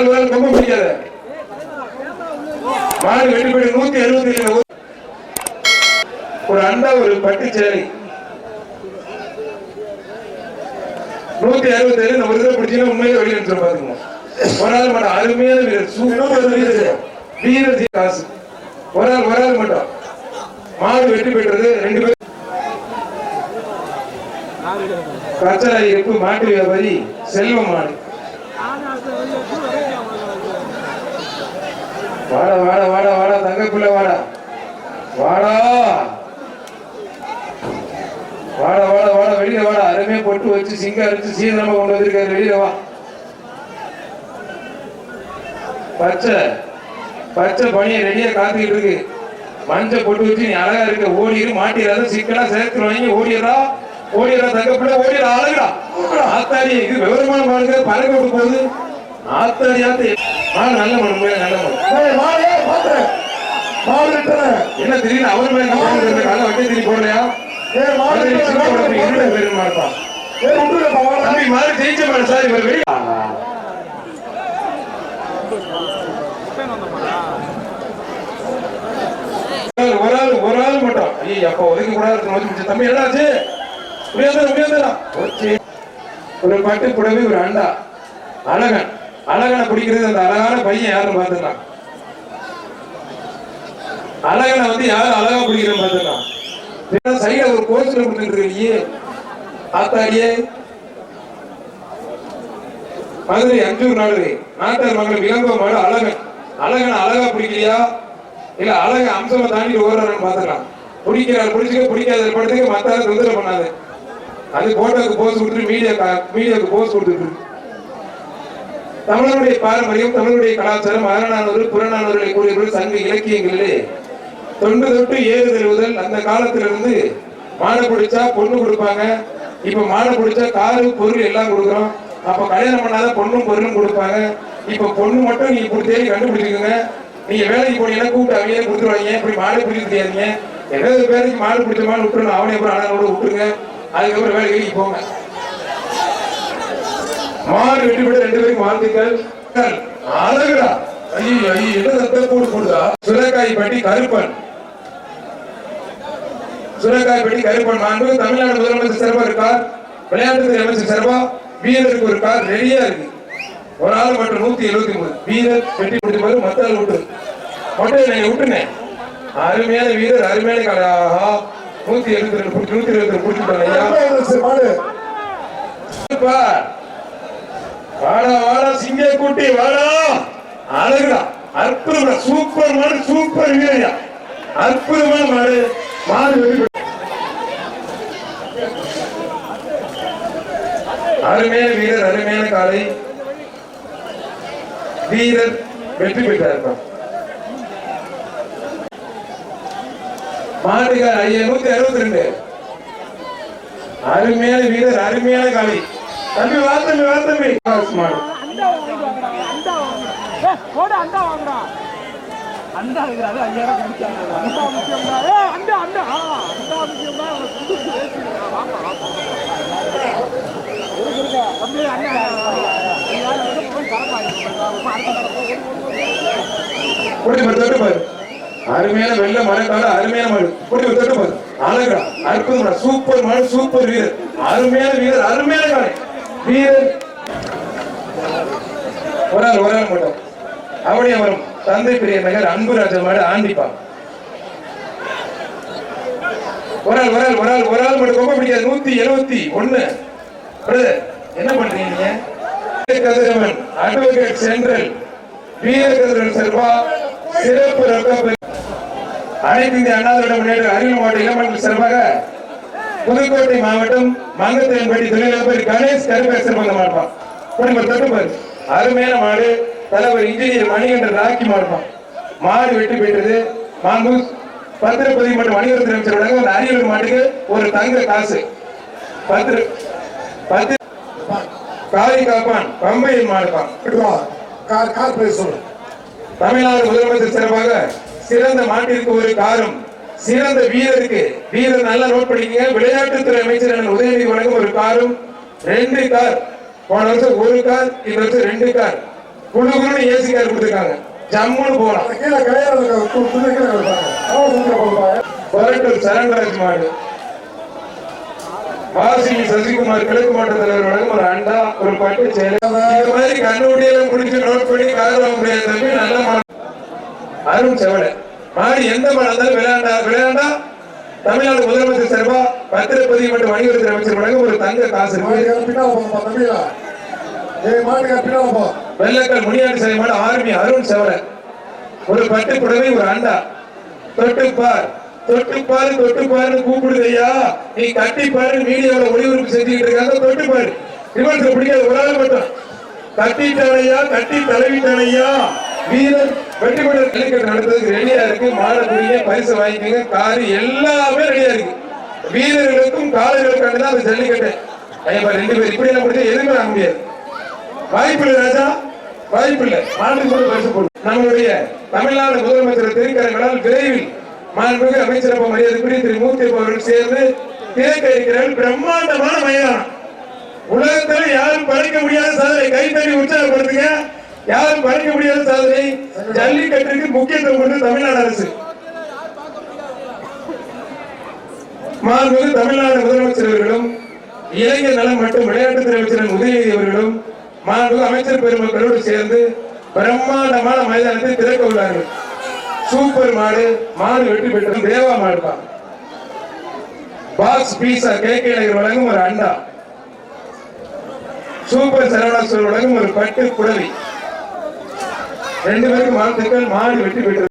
ஒரு ரொம்ப மாடு நூத்தி எழுபத்தி ஏழு ஒரு அண்டா ஒரு பட்டு சேலை. நூத்தி அறுபத்தி ஏழு நம்ம ஒரு பிடிச்சீங்கன்னா உண்மையிலே வெளியே எடுத்து ஒரு ஆள் மட்டும் அருமையான வீரர் சூப்பர் வீரர். வீரர் காசு. ஒரு ஆள் ஒரு ஆள் மட்டும். மாடு வெட்டி பெற்றது ரெண்டு பேரும் கச்சரா மாட்டு வியாபாரி செல்வ மாடு. வாடா வாடா வாடா வாடா தங்க பிள்ளை வாடா. வாடா. வாடா வாடா வாடா வெளியில வாடா. அருமையா பொட்டு வச்சு சிங்க அரிச்சு சீதனமா கொண்டு வந்திருக்காரு. வெளியில வா. பச்சை பச்சை பனியை ரெடியா காத்துக்கிட்டு இருக்கு. மஞ்சள் பொட்டு வச்சு நீ அழகா இருக்க. ஓடிடு மாட்டிடாத சிக்கலா சேர்த்து வாங்கி ஓடிடுறா. ஓடிடுறா தங்க பிள்ளை ஓடிடுறா அழகுடா. ஆத்தாடி இது விவரமான மாடுங்க பறக்க விட்டு போகுது. ஆத்தாடி ஆத்து. மாடு நல்ல உண்மையிலே நல்ல விட்டுறேன். என்ன திடீர்னு அவர் மேல காலை வட்டி திருப்பி போடலையா மதுரை ஜெயிச்ச மாடு சார் இவர் வெளியே ஒரு ஆள் ஒரு ஆள் மட்டும். ஐயோ அப்ப ஒதுக்க கூடாது நோக்கி தம்பி என்னாச்சு ஒரு பட்டு புடவை ஒரு அண்டா. அழகன். அழகனை பிடிக்கிறது அந்த அழகான பையன் யாரும் பார்த்துக்கலாம். அழகனை வந்து யாரும் அழகா பிடிக்கிறேன்னு பார்த்துக்கலாம். சைட ஒரு கோச்சில் கொடுத்துட்டு ஆத்தாடியே மதுரை அஞ்சூர் நாடு. நாட்டார் மகள் இளங்கோ மாடு அழகன். அழகன் அழகா பிடிக்கலையா? இல்ல அழகன் அம்சமா தாண்டி ஓடுறான்னு பாத்துக்கலாம் பிடிக்கிறார் பிடிச்சுக்க பிடிக்காத படத்துக்கு மத்தார தொந்தரவு பண்ணாது. அது போட்டோக்கு போஸ் கொடுத்து மீடியா மீடியாவுக்கு போஸ் கொடுத்துட்டு தமிழனுடைய பாரம்பரியம் தமிழனுடைய கலாச்சாரம் அரணானவர்கள் புறநானவர்களை கூறியவர்கள் சங்க இலக்கியங்களிலே தொண்டு தொட்டு ஏறு தருவதல் அந்த காலத்திலிருந்து மாடை பிடிச்சா பொண்ணு கொடுப்பாங்க. இப்ப மாடை பிடிச்சா காரு பொருள் எல்லாம் கொடுக்குறோம். அப்ப கல்யாணம் பண்ணாத பொண்ணும் பொருளும் கொடுப்பாங்க. இப்ப பொண்ணு மட்டும் நீங்க கொடுத்தே கண்டுபிடிச்சிக்கோங்க. நீங்க வேலைக்கு போனீங்கன்னா கூப்பிட்டு அவையே கொடுத்துருவாங்க. இப்படி மாடு பிடிக்க தெரியாதீங்க ஏதாவது பேருக்கு மாடு பிடிச்ச மாடு விட்டுருணும் அவனே அப்புறம் அண்ணனோட விட்டுருங்க. அதுக்கப்புறம் வேலைக்கு போங்க. மாறு வெட்டி விட ரெண்டு பேரும் வாழ்த்துக்கள். அழகுடா. ஐயோ ஐயோ என்ன சத்த போட்டு போடுதா? சுரக்காய் பட்டி கருப்பன். சுரக்காய் பட்டி கருப்பன். மாண்பு தமிழ்நாடு முதலமைச்சர் சிறப்பா இருக்கார். விளையாட்டுத்துறை அமைச்சர் சிறப்பா வீரருக்கு ஒரு கார் ரெடியா இருக்கு. ஒரு ஆள் மட்டும் நூத்தி எழுபத்தி மூணு. வீரர் வெட்டி பிடிச்ச போது மத்த ஆள் விட்டு மட்டும் விட்டுனேன். அருமையான வீரர் அருமையான காலை நூத்தி எழுபத்தி ரெண்டு நூத்தி இருபத்தி ரெண்டு பிடிச்சிட்டாங்க. வாடா வாடா சிங்க குட்டி வாடா. அழகுடா. அற்புதமா சூப்பர் மாடு சூப்பர் வீரையா அற்புதமான மாடு. மாடு அருமையான வீரர் அருமையான காலை. வீரர் வெற்றி பெற்றார் மாட்டுக்கார் ஐயா நூத்தி அறுபத்தி ரெண்டு. அருமையான வீரர் அருமையான காலை தம்பி வா தம்பி வா தம்பி. மாடு பாரு. அருமையான பாரு மழை வெள்ள அருமையான மழை குடி பாரு தொட்டு பாரு. அழகா அற்புதமான சூப்பர் மழை சூப்பர் வீரர். அருமையான வீரர் அருமையான காலை வீரர். ஒரு ஆள் ஒரு ஆள் மட்டும். அவனே வரும் தந்தை பெரிய நகர் அன்புராஜ மாடு ஆண்டிப்பா. ஒரு ஆள் ஒரு ஆள் ஒரு ஆள் ஒரு ஆள் மட்டும் ரொம்ப பிடிக்காது. நூத்தி எழுபத்தி ஒண்ணு. என்ன பண்றீங்க நீங்க? கதிரவன் அட்வொகேட் சென்ட்ரல் வீரகதிரவன் செல்வா சிறப்பு ரொக்க அனைத்து இந்திய அண்ணா திராவிட முன்னேற்ற அறிவியல் மாவட்ட இளமக்கள் சார்பாக புதுக்கோட்டை மாவட்டம் மங்கத்தேன்பட்டி தொழிலதிபர் கணேஷ் கருப்பேசன் வந்த மாடுப்பான் குடும்பம் தொட்டுப்பாரு அருமையான மாடு தலைவர் இன்ஜினியர் மணிகண்டன் ராக்கி மாடுப்பான் மாடு வெற்றி பெற்றது. மாண்பு பத்திரப்பதிவு மற்றும் வணிகத்துறை அமைச்சர் வழங்க ஒரு அரியலூர் மாட்டுக்கு ஒரு தங்க காசு. பத்திர பத்திர காரி காப்பான் பம்பையில் மாடுப்பான். தமிழ்நாடு முதலமைச்சர் சிறப்பாக சிறந்த மாட்டிற்கு ஒரு காரும். சிறந்த வீரருக்கு வீரர் நல்லா நோட் பண்ணிக்கங்க. விளையாட்டுத்துறை அமைச்சர் உதயநிதி வழங்கும் ஒரு காரும். ரெண்டு கார். போன வருஷம் ஒரு கார் இந்த வருஷம் ரெண்டு கார். குழு குழு ஏசி கார் கொடுத்துருக்காங்க. ஜம்முன்னு போகலாம். அந்த கொரட்டூர் சரண்ராஜ் மாடு. வாசி சசிகுமார் கிழக்கு மாவட்ட தலைவர் வழங்கும் ஒரு அண்டா ஒரு பட்டு சேலை. இந்த மாதிரி கண்ணுடியெல்லாம் முடிச்சு நோட் பண்ணி கார் முடியாது தம்பி நல்ல மாடு. அருண் செவலை மாடு எந்த மாடு இருந்தாலும் விளையாண்டா விளையாண்டா? தமிழ்நாடு முதலமைச்சர் சார்பா பத்திரப்பதிவு மற்றும் வணிகத்துறை அமைச்சர் வழங்கும் ஒரு தங்க காசு. வெள்ளக்கால் முனியாண்டி சாலை மாடு ஆர்மி அருண் செவலை ஒரு பட்டு புடவை ஒரு அண்டா. தொட்டுப்பார் தொட்டுப்பாரு தொட்டுப்பாருன்னு கூப்பிடுது ஐயா. நீ கட்டிப்பாரு மீடியாவில் ஒளிபரப்பு செஞ்சுக்கிட்டு இருக்காங்க தொட்டுப்பாரு ரிவர்ஸ் பிடிக்காது ஒரு ஆள் மட்டும். கட்டிட்டானையா கட்டி தடவிட்டானையா வீரர் வெற்றி பெற்ற ஜல்லிக்கட்டு நடத்துறதுக்கு ரெடியா இருக்கு. மாட பரிசு வாங்கிக்கங்க. காரு எல்லாமே ரெடியா இருக்கு. வீரர்களுக்கும் காலர்களுக்கான தான் அந்த ஜல்லிக்கட்டு. ஐயா ரெண்டு பேர் இப்படி எல்லாம் முடிஞ்சா எதுவுமே வாங்க முடியாது? வாய்ப்பில்லை ராஜா. வாய்ப்பில்லை மாநில கூட பரிசு போடும் நம்மளுடைய தமிழ்நாடு முதலமைச்சர் திருக்கரங்களால் விரைவில் மாண்புமிகு அமைச்சரப்ப மரியாதைக்குரிய திரு மூர்த்தி அவர்கள் சேர்ந்து திறக்க இருக்கிறார்கள் பிரம்மாண்டமான மைதானம். உலகத்தில் யாரும் படைக்க முடியாத சாதனை கைத்தறி உற்சாகப்படுத்துங்க. யாரும் படைக்க முடியாத சாதனை. ஜல்லிக்கட்டுக்கு முக்கியத்துவம் கொண்டு தமிழ்நாடு அரசு. மாண்புமிகு தமிழ்நாடு முதலமைச்சர் அவர்களும் இளைஞர் நலம் மற்றும் விளையாட்டுத்துறை அமைச்சர் உதயநிதி அவர்களும் மாண்புமிகு அமைச்சர் பெருமக்களோடு சேர்ந்து பிரம்மாண்டமான மைதானத்தை திறக்க உள்ளார்கள். சூப்பர் மாடு மாடு வெற்றி பெற்றது தேவா மாடு தான். பாக்ஸ் பீஸா கே நகர் வழங்கும் ஒரு அண்டா. சூப்பர் சரவணாசுவர் வழங்கும் ஒரு பட்டு புடவை. ரெண்டு பேரும் மாட்டுக்கள் மாடு வெற்றி பெற்றது